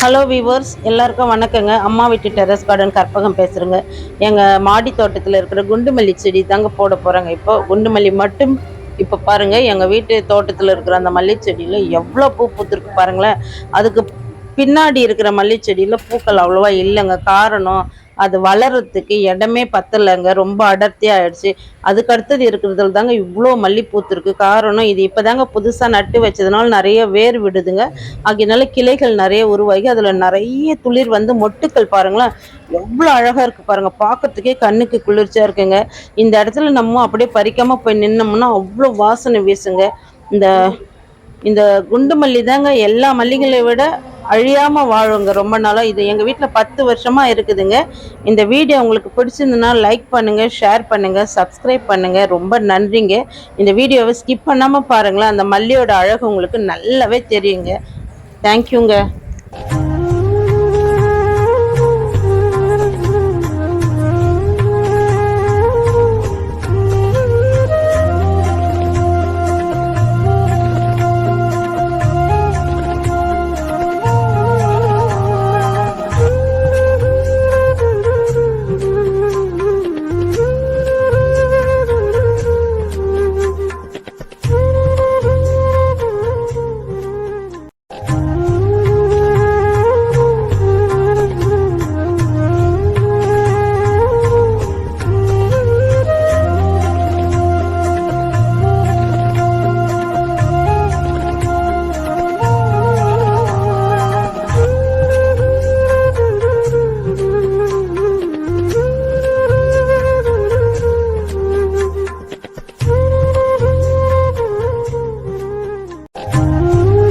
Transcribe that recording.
Hello viewers எல்லாருக்கும் வணக்கங்க. அம்மா வீட்டு டெரஸ் கார்டன் கற்பகம் பேசுகிறேங்க எங்கள் மாடி தோட்டத்தில் இருக்கிற குண்டுமல்லி செடி தாங்க போட போகிறாங்க இப்போ குண்டுமல்லி மட்டும் இப்போ பாருங்கள் எங்கள் வீட்டு தோட்டத்தில் இருக்கிற அந்த மல்லி செடியில் எவ்வளோ பூ பூத்துருக்கு பாருங்களேன். அதுக்கு பின்னாடி இருக்கிற மல்லி செடியில் பூக்கள் அவ்வளோவா இல்லைங்க. காரணம் அது வளர்றதுக்கு இடமே பத்தலைங்க. ரொம்ப அடர்த்தியாக ஆயிடுச்சு. அதுக்கு அடுத்தது இருக்கிறதுல தாங்க இவ்வளோ மல்லி பூத்துருக்கு காரணம் இது இப்போ தாங்க புதுசாக நட்டு வச்சதுனால நிறைய வேர் விடுதுங்க. அதனால கிளைகள் நிறைய உருவாகி அதில் நிறைய துளிர் வந்து மொட்டுக்கள் பாருங்களேன். எவ்வளோ அழகாக இருக்குது பாருங்கள் பார்க்கறதுக்கே கண்ணுக்கு குளிர்ச்சியாக இருக்குங்க. இந்த இடத்துல நம்ம அப்படியே பறிக்காமல் போய் நின்னோம்னா அவ்வளோ வாசனை வீசுங்க. இந்த இந்த குண்டு மல்லி தாங்க எல்லா மல்லிகளை விட அழியாம வாழுங்க. ரொம்ப நாளா இது எங்க வீட்டில் பத்து வருஷமா இருக்குதுங்க. இந்த வீடியோ உங்களுக்கு பிடிச்சிருந்ததுன்னா லைக் பண்ணுங்க ஷேர் பண்ணுங்க சப்ஸ்கிரைப் பண்ணுங்க. ரொம்ப நன்றிங்க. இந்த வீடியோவை ஸ்கிப் பண்ணாம பாருங்களேன். அந்த மல்லியோட அழகு உங்களுக்கு நல்லாவே தெரியுங்க. தேங்க்யூங்க